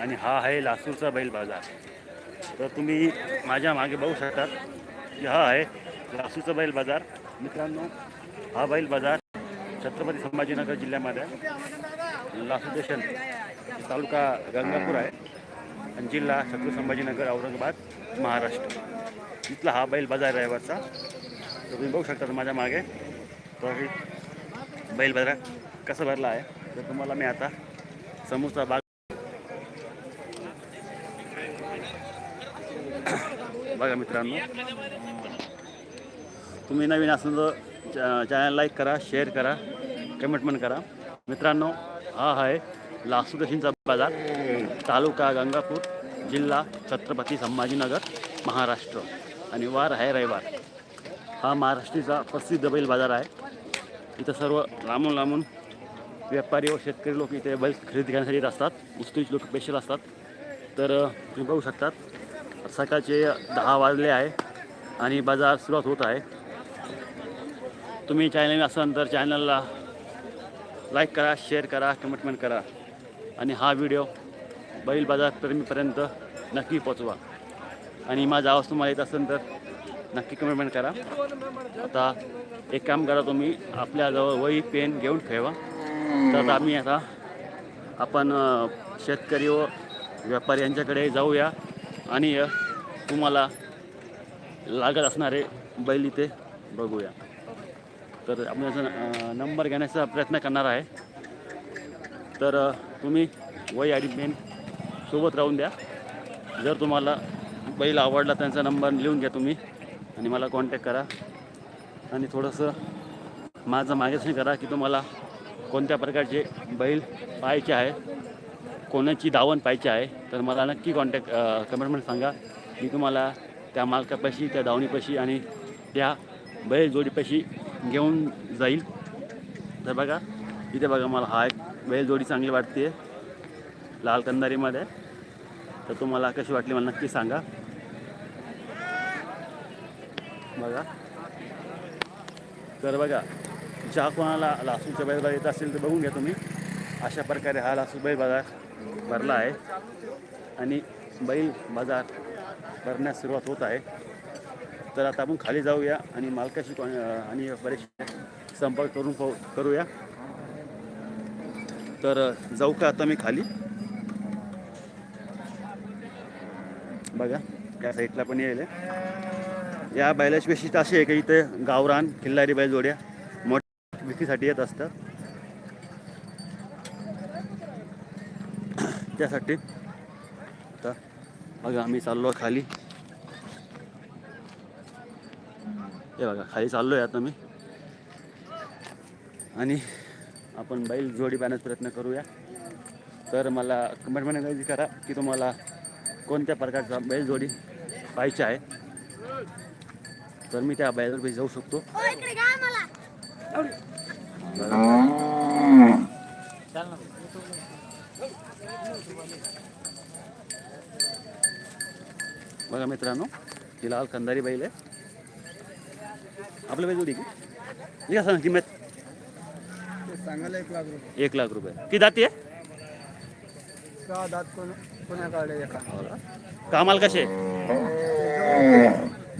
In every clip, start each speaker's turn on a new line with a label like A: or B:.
A: आणि हा आहे लासूरचा बैल बाजार. तर तुम्ही माझ्या मागे बघू शकतात की हा आहे लासूरचा बैल बाजार. मित्रांनो हा बैल बाजार छत्रपती संभाजीनगर जिल्ह्यामध्ये आहे. लासूर स्टेशन तालुका गंगापूर आहे आणि जिल्हा छत्रपती संभाजीनगर औरंगाबाद महाराष्ट्र. इथला हा बैल बाजार आहे रविवारचा तर तुम्ही बघू शकता माझ्या मागे. तर बैल बाजार कसं भरला आहे. तर तुम्हाला मी आता समोरचा भाग बघा मित्रांनो. तुम्ही नवीन असाल तर चॅनल लाईक करा शेअर करा कमेंट पण करा. मित्रांनो हा आहे लासूदशींचा बाजार तालुका गंगापूर जिल्हा छत्रपती संभाजीनगर महाराष्ट्र. आणि वार आहे रविवार. हा महाराष्ट्रीचा प्रसिद्ध बैल बाजार आहे. इथं सर्व लांबून लांबून व्यापारी व शेतकरी लोक इथे बैल खरेदी करण्यासाठी येत असतात. उस्तुरीचे लोक स्पेशल असतात. तर तुम्ही बघू शकतात. सकाळचे दहा वाजले आहे आणि बाजार सुरुवात होत आहे. तुम्ही चॅनल असाल तर चॅनलला लाईक करा शेअर करा कमेंटमेंट करा. आणि हा व्हिडिओ बैल बाजार प्रेमीपर्यंत नक्की पोचवा आणि माझा आवाज तुम्हाला येत असेल तर नक्की कमेंटमेंट करा. आता एक काम करा तुम्ही आपल्याजवळ वही पेन घेऊन ठेवा. तर आता आम्ही आता आपण शेतकरी व व्यापारी यांच्याकडे जाऊया. आणि तुम्हाला लागत असणारे बैल इथे बघूया. तर आपण याचा नंबर घेण्याचा प्रयत्न करणार आहे. तर तुम्ही वय आणि मेन सोबत राहून द्या. जर तुम्हाला बैल आवडला त्यांचा नंबर लिहून घ्या तुम्ही आणि मला कॉन्टॅक्ट करा. आणि थोडंसं माझं मार्गदर्शन करा की तुम्हाला कोणत्या प्रकारचे बैल पाहायचे आहे. कोणाची दावण पाहिजे आहे तर मला नक्की कॉन्टॅक्ट कमेंटमध्ये सांगा. मी तुम्हाला त्या मालकापाशी त्या दावणीपाशी आणि त्या बैलजोडीपाशी घेऊन जाईल. तर बघा इथे बघा मला हा एक बैलजोडी चांगली वाटते लाल कंदारीमध्ये तर तुम्हाला कशी वाटली मला नक्की सांगा. बघा. तर बघा ज्या कोणाला लासूच्या बैल येत असेल तर बघून घ्या तुम्ही. अशा प्रकारे हा लासू बैल बाजार भरला आहे. आणि बैल बाजार भरण्यास सुरुवात होत आहे. तर आता आपण खाली जाऊया आणि मालकाशी आणि बरेचसे संपर्क करून पाहू करूया. तर जाऊ का आता मी खाली? बघा त्या साईडला पण येईल या बैलाची विशेषता अशी आहे की इथे गावरान किल्लारी बैल जोड्या मोठ्या विक्रीसाठी येत असतात. त्यासाठी. तर बघा आम्ही चाललो खाली. हे बघा खाली चाललो आहे आता मी. आणि आपण बैल जोडी पाहण्याचा प्रयत्न करूया. तर मला कमेंटमध्ये करा की तुम्हाला कोणत्या प्रकारचा बैल जोडी पाहिजे आहे. तर मी त्या बैलावर जाऊ शकतो. बघा मित्रांनो ही लाल कंदारी बैल आहे. आपलं बैल जोडी की? हे सांगा किंमत?
B: सांगायला एक लाख रुपये.
A: एक लाख रुपये किती जाती आहे कामाला कसे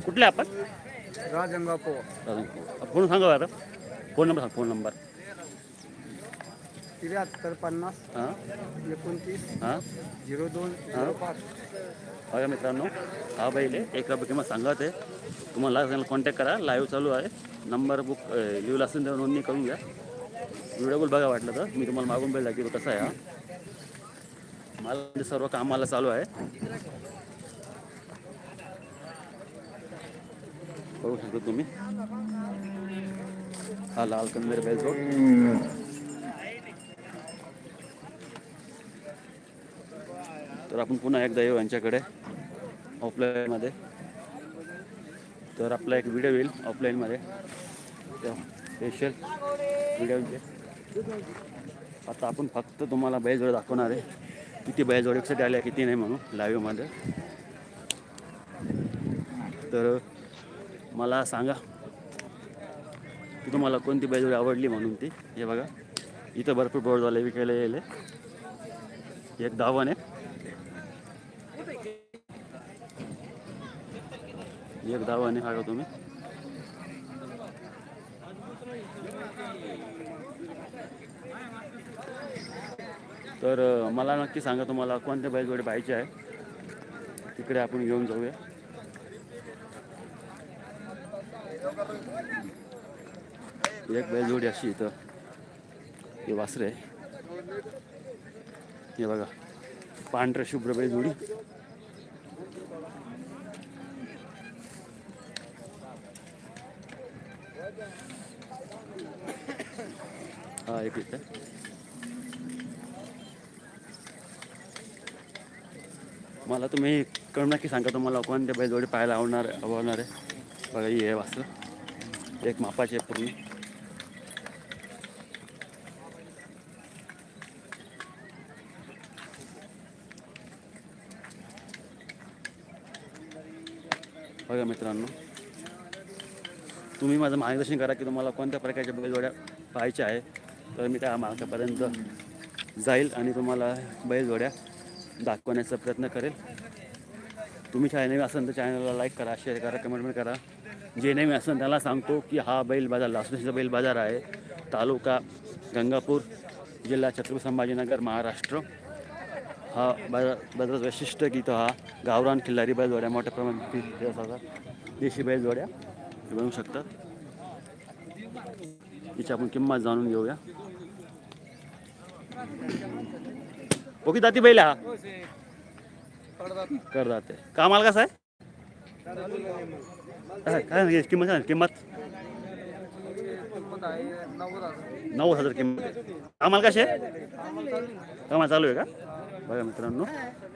A: कुठले आपण? फ़ोन सांगा फ़ोन नंबर सांग फ़ोन नंबर.
B: त्र्याहत्तर पन्नास
A: हां?
B: एकोणतीस
A: हां?
B: झिरो दोन झिरो पाच.
A: बघा मित्रांनो हा बैल आहे. एक रुपये किंमत सांगत आहे. तुम्हाला कॉन्टॅक्ट करा. लाईव्ह चालू आहे. नंबर बुक लिहिला असेल तर नोंदणी करून घ्या. व्हिडिओ बघा वाटलं तर. मी तुम्हाला मागून बैल दाखवतो कसा आहे हा. मला म्हणजे सर्व कामाला चालू आहे. बघू शकतो तुम्ही. हा लाल कंदीर बैल तर आपण पुन्हा एकदा येऊ यांच्याकडे ऑफलाईनमध्ये तर आपला एक व्हिडिओ येईल ऑफलाईनमध्ये त्या स्पेशल व्हिडिओचे आता आपण फक्त तुम्हाला बैलजोड दाखवणार आहे. किती बैलजोड एकसाठी आल्या किती नाही म्हणून लाईव्हमध्ये तर मला सांगा की तुम्हाला कोणती बैलजोडी आवडली म्हणून ती? हे बघा. इथं भरपूर बोर्ड झाले विकायला येईल एक धावन आहे. एक धावन आहे तुम्ही. तर मला नक्की सांगा तुम्हाला कोणत्या बैलजोडे पाहिजे आहे. तिकडे आपण घेऊन जाऊया. एक बैलजोडी अशी इथं. हे वासरे आहे. हे बघा. पांढऱ्या शुभ्र बैलजोडी. हा एक इथं मला तुम्ही कळून नक्की सांगा तुम्हाला कोणत्या बैलजोडी पाहायला आवडणार आवडणार आहे? बघा हे वाचलं. एक मापाचे आहे पूर्ण. बघा मित्रांनो. तुम्ही माझं मार्गदर्शन करा की तुम्हाला कोणत्या प्रकारच्या बैलजोड्या पाहायच्या आहे. तर मी त्या मार्गापर्यंत जाईल आणि तुम्हाला बैलजोड्या दाखवण्याचा प्रयत्न करेल. तुम्ही चॅनल असेल तर चॅनलला लाईक करा शेअर करा कमेंट करा. जे नवीन असेल त्याला सांगतो की हा बैल बाजार लासणीचा बैल बाजार आहे. तालुका गंगापूर जिल्हा छत्रपती संभाजीनगर महाराष्ट्र. हा बाजार बाजाराचं वैशिष्ट्य की तो हा गावरान खिल्लारी बैलजोड्या मोठ्या प्रमाणात देशी बैलजोड्या बनवू शकतात. तिची आपण किंमत जाणून घेऊया. हो ओके दाती बैल हा? कर जाते कामाला कसं आहे? काय किंमत सांग किंमत. नऊ हजार किंमत. आहे. कामाला कसे कामाला चालू आहे का? बघा मित्रांनो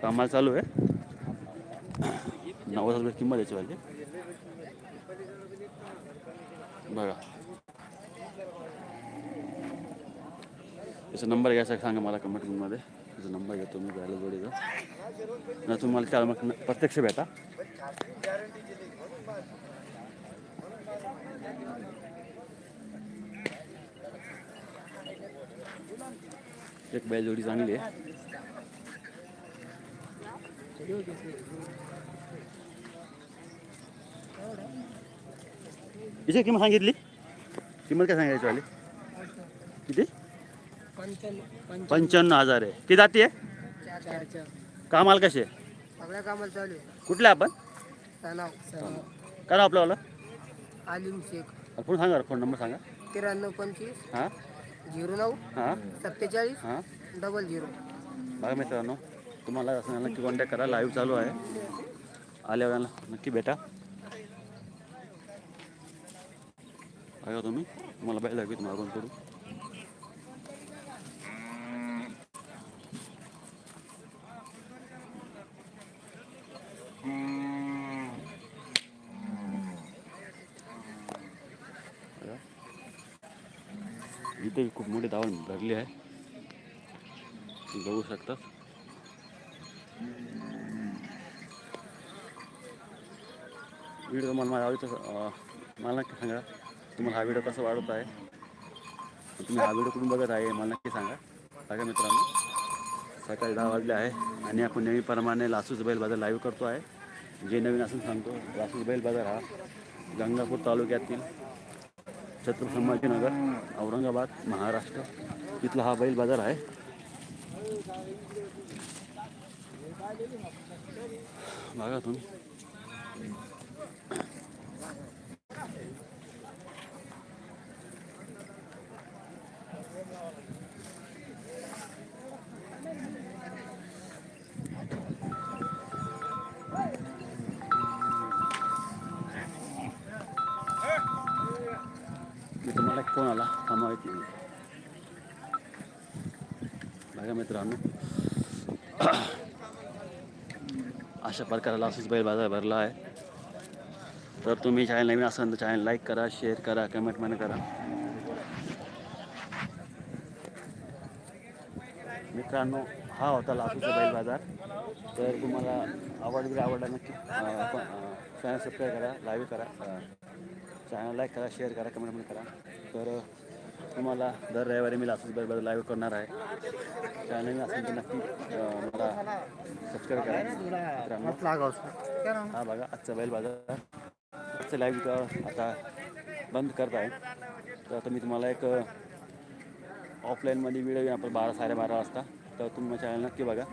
A: कामाला चालू आहे. नऊ हजार रुपये किंमत याची वाली बघा त्याचा नंबर घ्यायचा सांगा मला कमेंटमध्ये त्याचा नंबर घेतो मी घ्यायला जोडीचा. ना तुम्हाला त्या मग प्रत्यक्ष भेटा. एक बैल जोडी चांगली आहे. हिची किंमत सांगितली? किंमत काय सांगायची वाली? किती? पंच्याण्णव हजार आहे. किती जाती आहे? कामाला कसे?
B: सगळ्या कामाला चालू आहे
A: कुठले आपण? काय नाव आपल्याला
B: आलिम शेख
A: फोन सांगा फोन नंबर सांगा.
B: त्र्याण्णव पंचवीस
A: हां?
B: झिरो नऊ
A: हां?
B: सत्तेचाळीस
A: हां?
B: Double zero.
A: बघा मित्रांनो तुम्हाला असं नक्की कॉन्टॅक्ट करा. लाईव्ह चालू आहे. आल्यावर नक्की भेटा. बघा तुम्ही? तुम्हाला बाय लागेल मागून करू इथे खूप मोठी धावण भरली आहे. बघू शकतात व्हिडिओ तुम्हाला माझ्या आवडीचं मला नक्की सांगा. तुम्हाला हा व्हिडिओ कसा वाढत आहे? तुम्ही हा व्हिडिओ कुठून बघत आहे मला नक्की सांगा. बघा मित्रांनो सकाळी दहा वाजले आहे आणि आपण नेहमीप्रमाणे लासूस बैल बाजार लाईव्ह करतो आहे. जे नवीन असून सांगतो लासूस बैल बाजार हा गंगापूर तालुक्यातील छत्रपती संभाजीनगर औरंगाबाद महाराष्ट्र इथला हा बैल बाजार आहे. बघा तुम्ही. बघा मित्रांनो. अशा प्रकारे लासूस बैल बाजार भरला आहे. तर तुम्ही चॅनल नवीन असाल तर चॅनल लाईक करा शेअर करा कमेंट पण करा. मित्रांनो हा होता लासूचा बैल बाजार तर तुम्हाला आवड आवडला नक्की चॅनल सबस्क्राईब करा लाईव्ह करा चॅनल लाईक करा शेअर करा कमेंट पण करा. तर तुम्हाला दर रविवारी मी असंच बरोबर लाईव्ह करणार आहे. चॅनल असेल तर नक्की मला सबस्क्राईब करा. हा बघा आजचा बैल बाजार आजचं लाईव्ह आता बंद करत आहे. तर आता मी तुम्हाला एक ऑफलाईनमध्ये व्हिडिओ आपण बारा साडेबारा वाजता. तर तुम्ही चॅनल नक्की बघा.